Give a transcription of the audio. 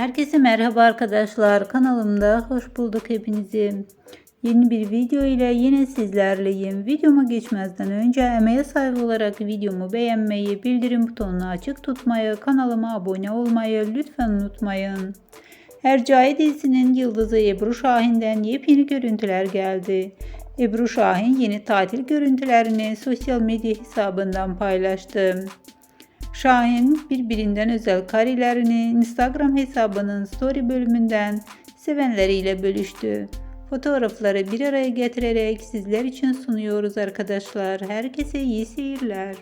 Herkese merhaba arkadaşlar. Kanalımda hoş bulduk hepinizi. Yeni bir video ile yine sizlerleyim. Videoma geçmezden önce emeğe saygı olarak videomu beğenmeyi, bildirim butonunu açık tutmayı, kanalıma abone olmayı lütfen unutmayın. Hercai dizisinin yıldızı Ebru Şahin'den yepyeni görüntüler geldi. Ebru Şahin yeni tatil görüntülerini sosyal medya hesabından paylaştı. Şahin birbirinden özel karelerini Instagram hesabının story bölümünden sevenleriyle bölüştü. Fotoğrafları bir araya getirerek sizler için sunuyoruz arkadaşlar. Herkese iyi seyirler.